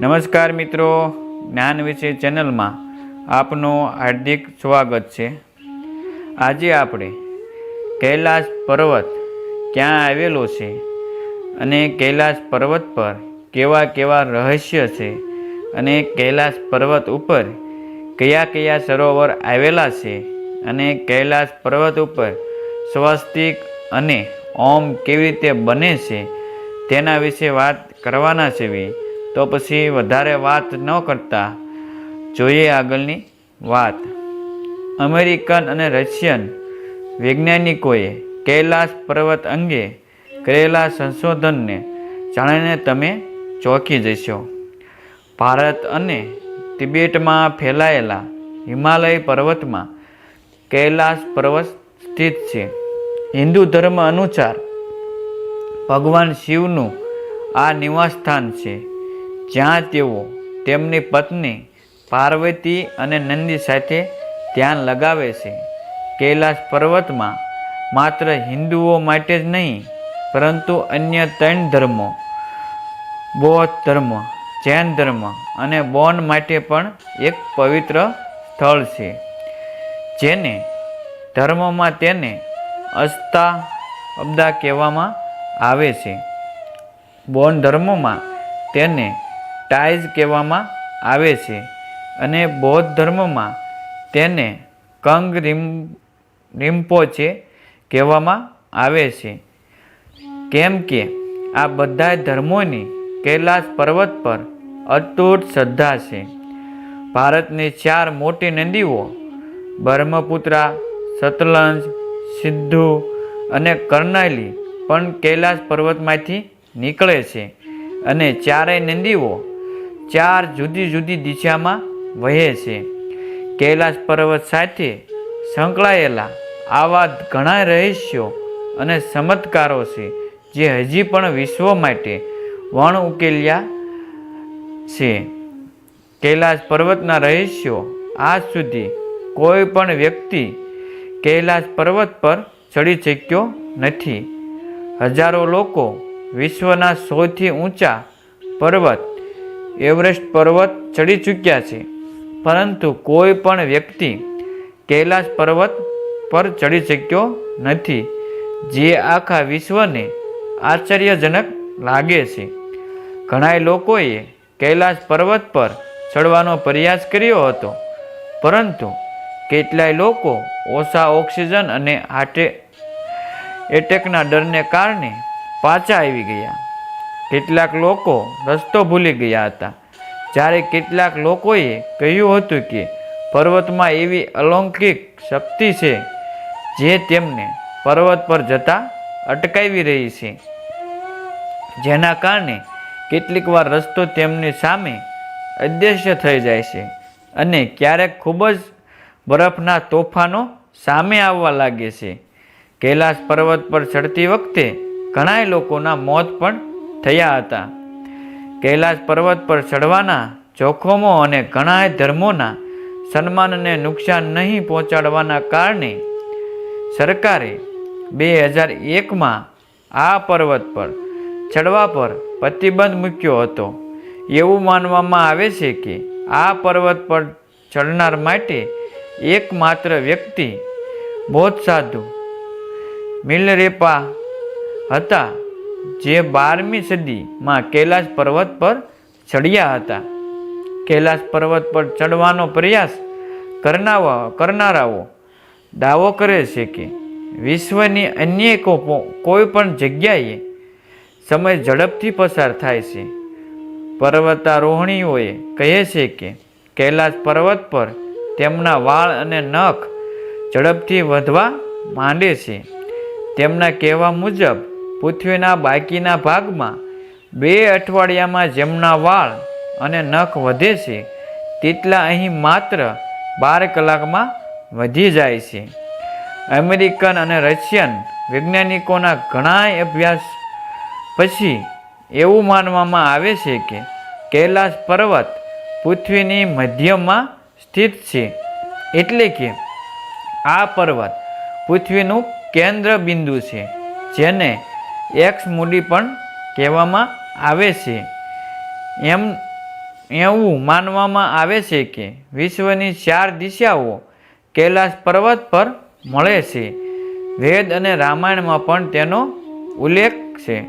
નમસ્કાર મિત્રો, જ્ઞાન વિશે ચેનલમાં આપનું હાર્દિક સ્વાગત છે આજે આપણે કૈલાસ પર્વત ક્યાં આવેલો છે અને કૈલાસ પર્વત પર કેવા કેવા રહસ્ય છે અને કૈલાસ પર્વત ઉપર કયા કયા સરોવર આવેલા છે અને કૈલાસ પર્વત ઉપર સ્વસ્તિક અને ઓમ કેવી રીતે બને છે તેના વિશે વાત કરવાના છે. તો પછી વધારે વાત ન કરતા જોઈએ આગળની વાત. અમેરિકન અને રશિયન વૈજ્ઞાનિકોએ કૈલાસ પર્વત અંગે કરેલા સંશોધનને જાણીને તમે ચોંકી જશો. ભારત અને તિબેટમાં ફેલાયેલા હિમાલય પર્વતમાં કૈલાસ પર્વત સ્થિત છે. હિન્દુ ધર્મ અનુસાર ભગવાન શિવનું આ નિવાસસ્થાન છે. જ્યાં તેઓ તેમની પત્ની પાર્વતી અને નંદી સાથે ધ્યાન લગાવે છે. કૈલાસ પર્વતમાં માત્ર હિન્દુઓ માટે જ નહીં, પરંતુ અન્ય ત્રણ ધર્મો, બૌદ્ધ ધર્મ, જૈન ધર્મ અને બોન માટે પણ એક પવિત્ર સ્થળ છે, જેને ધર્મમાં તેને અસ્તા અબ્દા કહેવામાં આવે છે. બોન ધર્મમાં તેને ટાઈઝ કહેવામાં આવે છે અને બૌદ્ધ ધર્મમાં તેને કંગ રીમ રિમ્પોચે કહેવામાં આવે છે. કેમ કે આ બધા ધર્મોની કૈલાસ પર્વત પર અતૂટ શ્રદ્ધા છે. ભારતની ચાર મોટી નદીઓ બ્રહ્મપુત્રા, સતલંજ સિદ્ધુ અને કર્ણાલી પણ કૈલાસ પર્વતમાંથી નીકળે છે અને ચારેય નદીઓ ચાર જુદી જુદી દિશામાં વહે છે. કૈલાસ પર્વત સાથે સંકળાયેલા આવા ઘણા રહસ્યો અને ચમત્કારો છે, જે હજી પણ વિશ્વ માટે વણ ઉકેલ્યા છે. કૈલાસ પર્વતના રહસ્યો આજ સુધી કોઈ પણ વ્યક્તિ કૈલાસ પર્વત પર ચડી શક્યો નથી. હજારો લોકો વિશ્વના સૌથી ઊંચા પર્વત એવરેસ્ટ પર્વત ચડી ચૂક્યા છે. પરંતુ કોઈ પણ વ્યક્તિ કૈલાસ પર્વત પર ચડી શક્યો નથી, જે આખા વિશ્વને આશ્ચર્યજનક લાગે છે. ઘણા લોકોએ કૈલાસ પર્વત પર ચડવાનો પ્રયાસ કર્યો હતો, પરંતુ કેટલાય લોકો ઓછા ઓક્સિજન અને હાર્ટ એટેકના ડરને કારણે પાછા આવી ગયા. કેટલાક લોકો રસ્તો ભૂલી ગયા હતા. જ્યારે કેટલાક લોકોએ કહ્યું હતું કે પર્વતમાં એવી અલૌકિક શક્તિ છે જે તેમને પર્વત પર જતા અટકાવી રહી છે. જેના કારણે કેટલીક વાર રસ્તો તેમની સામે અદૃશ્ય થઈ જાય છે અને ક્યારેક ખૂબ જ બરફના તોફાનો સામે આવવા લાગે છે. કૈલાસ પર્વત પર ચડતી વખતે ઘણાય લોકોના મોત પણ થયા હતા. કૈલાસ પર્વત પર ચડવાના જોખમો અને ઘણાય ધર્મોના સન્માનને નુકસાન નહીં પહોંચાડવાના કારણે સરકારે બે હજાર એકમાં આ પર્વત પર ચડવા પર પ્રતિબંધ મૂક્યો હતો. એવું માનવામાં આવે છે કે આ પર્વત પર ચડનાર માટે એકમાત્ર વ્યક્તિ બૌદ્ધ સાધુ મિલરેપા હતા. જે બારમી સદીમાં કૈલાસ પર્વત પર ચડ્યા હતા. કૈલાસ પર્વત પર ચડવાનો પ્રયાસ કરનાવા, કરનારાઓ દાવો કરે છે કે વિશ્વની અન્ય કોઈ પણ જગ્યાએ સમય ઝડપથી પસાર થાય છે. પર્વતારોહણીઓએ કહે છે કે કૈલાસ પર્વત પર તેમના વાળ અને નખ ઝડપથી વધવા માંડે છે. તેમના કહેવા મુજબ પૃથ્વીના બાકીના ભાગમાં બે અઠવાડિયામાં જેમના વાળ અને નખ વધે છે, તેટલા અહીં માત્ર બાર કલાકમાં વધી જાય છે. અમેરિકન અને રશિયન વૈજ્ઞાનિકોના ઘણા અભ્યાસ પછી એવું માનવામાં આવે છે કે કૈલાસ પર્વત પૃથ્વીની મધ્યમાં સ્થિત છે. એટલે કે આ પર્વત પૃથ્વીનું કેન્દ્ર બિંદુ છે, જેને એક્સ મૂડી પણ કહેવામાં આવે છે. એમ, એવું માનવામાં આવે છે કે વિશ્વની ચાર દિશાઓ કૈલાસ પર્વત પર મળે છે. વેદ અને રામાયણમાં પણ તેનો ઉલ્લેખ છે.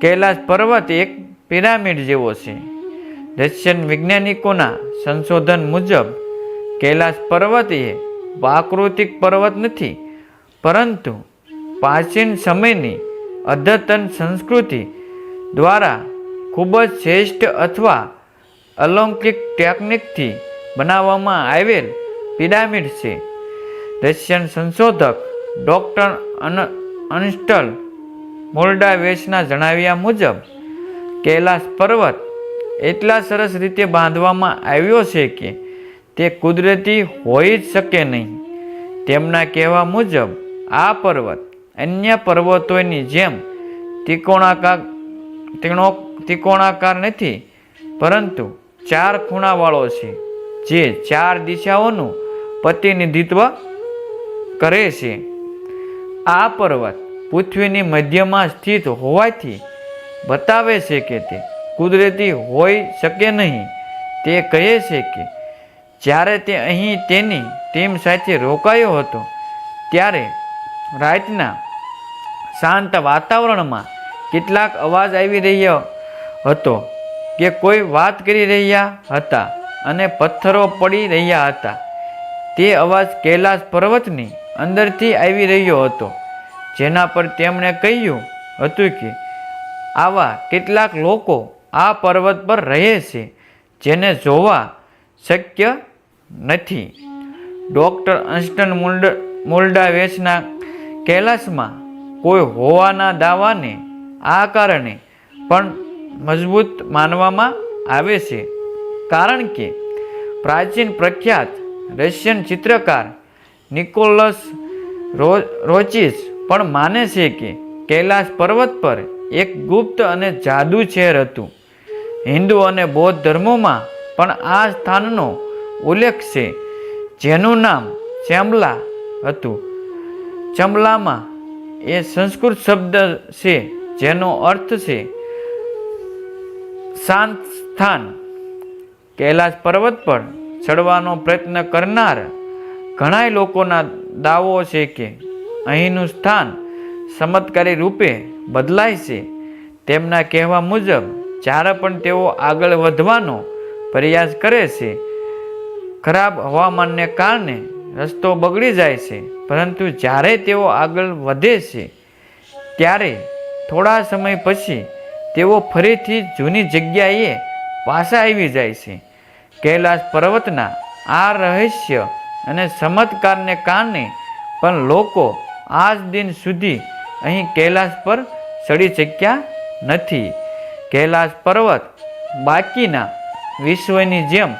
કૈલાસ પર્વત એક પિરામિડ જેવો છે. રશિયન વૈજ્ઞાનિકોના સંશોધન મુજબ, કૈલાસ પર્વત એ પ્રાકૃતિક પર્વત નથી, પરંતુ પ્રાચીન સમયની અદ્યતન સંસ્કૃતિ દ્વારા ખૂબ જ શ્રેષ્ઠ અથવા અલૌકિક ટેકનિકથી બનાવવામાં આવેલ પિરામિડ છે. રશિયન સંશોધક ડૉક્ટર અન, અનસ્ટલ મોલ્ડાવેસના જણાવ્યા મુજબ, કૈલાસ પર્વત એટલા સરસ રીતે બાંધવામાં આવ્યો છે કે તે કુદરતી હોઈ જ શકે નહીં. તેમના કહેવા મુજબ, આ પર્વત અન્ય પર્વતોની જેમ ત્રિકોણાકાર ત્રિણો ત્રિકોણાકાર નથી, પરંતુ ચાર ખૂણાવાળો છે, જે ચાર દિશાઓનું પ્રતિનિધિત્વ કરે છે. આ પર્વત પૃથ્વીની મધ્યમાં સ્થિત હોવાથી બતાવે છે કે તે કુદરતી હોઈ શકે નહીં. તે કહે છે કે જ્યારે તે અહીં તેની ટીમ સાથે રોકાયો હતો, ત્યારે રાતના શાંત વાતાવરણમાં કેટલાક અવાજ આવી રહ્યો હતો કે કોઈ વાત કરી રહ્યા હતા અને પથ્થરો પડી રહ્યા હતા. તે અવાજ કૈલાસ પર્વતની અંદરથી આવી રહ્યો હતો, જેના પર તેમણે કહ્યું હતું કે, આવા કેટલાક લોકો આ પર્વત પર રહે છે, જેને જોવા શક્ય નથી. ડૉક્ટર અંસ્ટન મુલ્ડ, મોલ્ડાવેસના કૈલાસમાં કોઈ હોવાના દાવાને આ કારણે પણ મજબૂત માનવામાં આવે છે. કારણ કે પ્રાચીન પ્રખ્યાત રશિયન ચિત્રકાર નિકોલસ રો, રોચિસ પણ માને છે કે કૈલાસ પર્વત પર એક ગુપ્ત અને જાદુ શહેર હતું. હિન્દુ અને બૌદ્ધ ધર્મોમાં પણ આ સ્થાનનો ઉલ્લેખ છે, જેનું નામ શ્યામલા હતું. ચંબલામાં એ સંસ્કૃત શબ્દ છે, જેનો અર્થ છે શાંત સ્થાન કૈલાસ પર્વત પર ચડવાનો પ્રયત્ન કરનાર ઘણાય લોકોના દાવો છે કે અહીંનું સ્થાન ચમત્કારી રૂપે બદલાય છે. તેમના કહેવા મુજબ, જ્યારે પણ તેઓ આગળ વધવાનો પ્રયાસ કરે છે, ખરાબ હવામાનને કારણે રસ્તો બગડી જાય છે, પરંતુ જ્યારે તેઓ આગળ વધે છે, ત્યારે થોડા સમય પછી તેઓ ફરીથી જૂની જગ્યાએ પાછા આવી જાય છે. કૈલાસ પર્વતના આ રહસ્ય અને ચમત્કારને કારણે પણ લોકો આજ દિન સુધી અહીં કૈલાસ પર ચડી શક્યા નથી. કૈલાસ પર્વત બાકીના વિશ્વની જેમ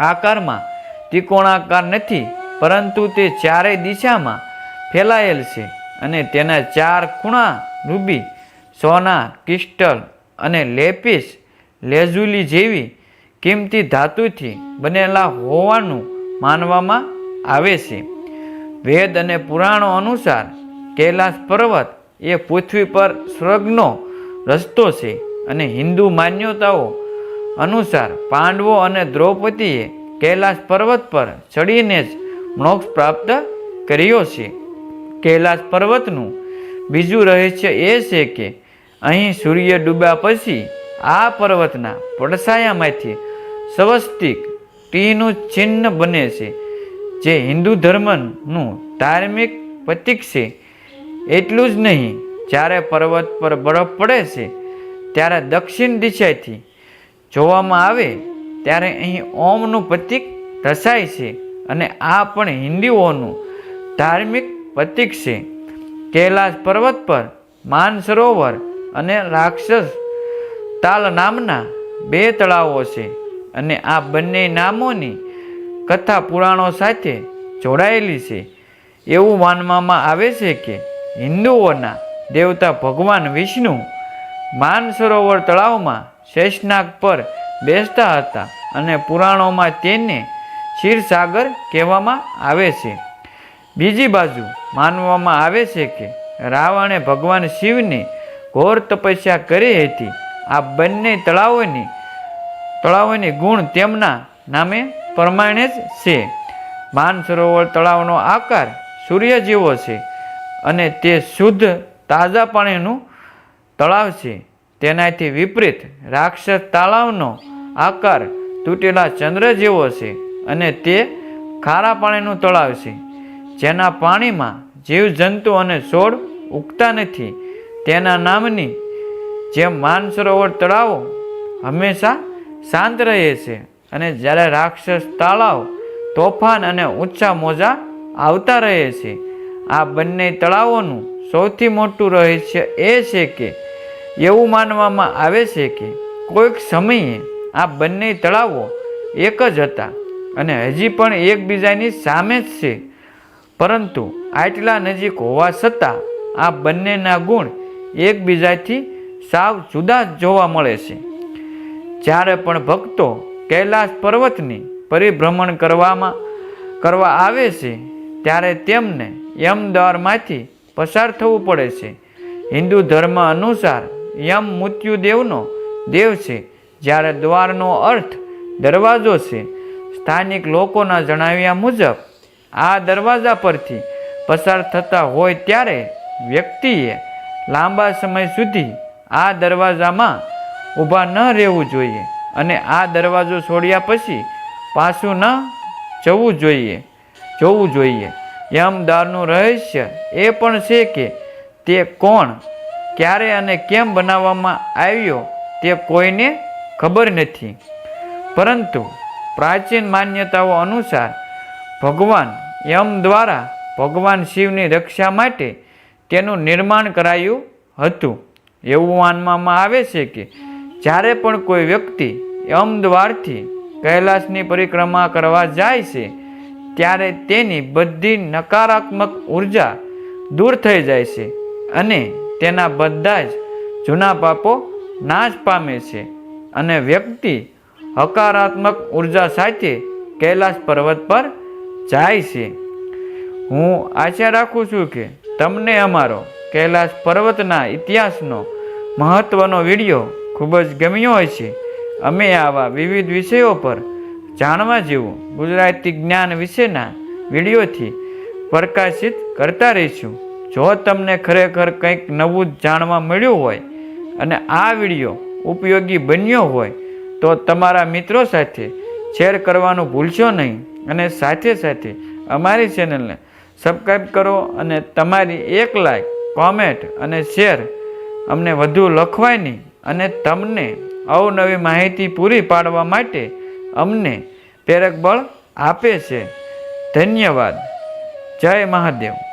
આકારમાં ત્રિકોણાકાર નથી, પરંતુ તે ચારેય દિશામાં ફેલાયેલ છે અને તેના ચાર ખૂણા રૂબી, સોના, ક્રિસ્ટલ અને લેપિસ લેઝુલી જેવી કિંમતી ધાતુથી બનેલા હોવાનું માનવામાં આવે છે. વેદ અને પુરાણો અનુસાર કૈલાસ પર્વત એ પૃથ્વી પર સ્વર્ગનો રસ્તો છે અને હિન્દુ માન્યતાઓ અનુસાર પાંડવો અને દ્રૌપદીએ કૈલાસ પર્વત પર ચડીને જ મોક્ષ પ્રાપ્ત કર્યો છે. કૈલાસ પર્વતનું બીજું રહસ્ય એ છે કે અહીં સૂર્ય ડૂબ્યા પછી આ પર્વતના પડછાયામાંથી સ્વસ્તિક ટીનું ચિહ્ન બને છે, જે હિન્દુ ધર્મનું ધાર્મિક પ્રતીક છે. એટલું જ નહીં, જ્યારે પર્વત પર બરફ પડે છે, ત્યારે દક્ષિણ દિશાથી જોવામાં આવે ત્યારે અહીં ઓમનું પ્રતીક રચાય છે અને આ પણ હિન્દુઓનું ધાર્મિક પ્રતીક છે. કૈલાસ પર્વત પર માનસરોવર અને રાક્ષસ તાલ નામના બે તળાવો છે અને આ બંને નામોની કથા પુરાણો સાથે જોડાયેલી છે. એવું માનવામાં આવે છે કે હિન્દુઓના દેવતા ભગવાન વિષ્ણુ માનસરોવર તળાવમાં શેષનાગ પર બેસતા હતા અને પુરાણોમાં તેને ક્ષીરસાગર કહેવામાં આવે છે. બીજી બાજુ માનવામાં આવે છે કે રાવણે ભગવાન શિવની ઘોર તપસ્યા કરી હતી. આ બંને તળાવોની તળાવોની ગુણ તેમના નામે પ્રમાણે જ છે. માનસરોવર તળાવનો આકાર સૂર્ય જેવો છે અને તે શુદ્ધ તાજા પાણીનું તળાવ છે. તેનાથી વિપરીત રાક્ષસ તળાવનો આકાર તૂટેલા ચંદ્ર જેવો છે અને તે ખારા પાણીનું તળાવ છે. જેના પાણીમાં જીવજંતુ અને છોડ ઉગતા નથી. તેના નામની જેમ માનસરોવર તળાવો હંમેશા શાંત રહે છે અને જ્યારે રાક્ષસ તળાવ તોફાન અને ઊંચા મોજા આવતા રહે છે, આ બંને તળાવોનું સૌથી મોટું રહસ્ય એ છે કે એવું માનવામાં આવે છે કે કોઈક સમયે આ બંને તળાવો એક જ હતા અને હજી પણ એકબીજાની સામે જ છે. પરંતુ આટલા નજીક હોવા છતાં આ બંનેના ગુણ એકબીજાથી સાવ જુદા જ જોવા મળે છે. જ્યારે પણ ભક્તો કૈલાસ પર્વતની પરિભ્રમણ કરવામાં, કરવા આવે છે, ત્યારે તેમને યમદ્વારમાંથી પસાર થવું પડે છે. હિન્દુ ધર્મ અનુસાર યમ મૃત્યુદેવનો દેવ છે, જ્યારે દ્વારનો અર્થ દરવાજો છે. સ્થાનિક લોકોના જણાવ્યા મુજબ, આ દરવાજા પરથી પસાર થતા હોય ત્યારે વ્યક્તિએ લાંબા સમય સુધી આ દરવાજામાં ઊભા ન રહેવું જોઈએ અને આ દરવાજો છોડ્યા પછી પાછું ન જવું જોઈએ, જોવું જોઈએ. યમદારનું રહસ્ય એ પણ છે કે તે કોણ ક્યારે અને કેમ બનાવવામાં આવ્યો તે કોઈને ખબર નથી. પરંતુ પ્રાચીન માન્યતાઓ અનુસાર ભગવાન યમ દ્વારા ભગવાન શિવની રક્ષા માટે તેનું નિર્માણ કરાયું હતું. એવું માનવામાં આવે છે કે જ્યારે પણ કોઈ વ્યક્તિ યમ દ્વારથી કૈલાસની પરિક્રમા કરવા જાય છે, ત્યારે તેની બધી નકારાત્મક ઊર્જા દૂર થઈ જાય છે અને તેના બધા જ જૂના પાપો નાશ પામે છે અને વ્યક્તિ હકારાત્મક ઊર્જા સાથે કૈલાસ પર્વત પર જાય છે. હું આશા રાખું છું કે તમને અમારો કૈલાસ પર્વતના ઇતિહાસનો મહત્ત્વનો વીડિયો ખૂબ જ ગમ્યો હોય છે અમે આવા વિવિધ વિષયો પર જાણવા જેવું ગુજરાતી જ્ઞાન વિશેના વિડીયોથી પ્રકાશિત કરતા રહીશું. જો તમને ખરેખર કંઈક નવું જાણવા મળ્યું હોય અને આ વીડિયો ઉપયોગી બન્યો હોય, તો તમારા મિત્રો સાથે શેર કરવાનું ભૂલશો નહીં અને સાથે સાથે અમારી ચેનલને સબસ્ક્રાઈબ કરો અને તમારી એક લાઈક, કોમેન્ટ અને શેર અમને વધુ લખવાની અને તમને અવનવી માહિતી પૂરી પાડવા માટે અમને પ્રેરક બળ આપે છે. ધન્યવાદ. જય મહાદેવ.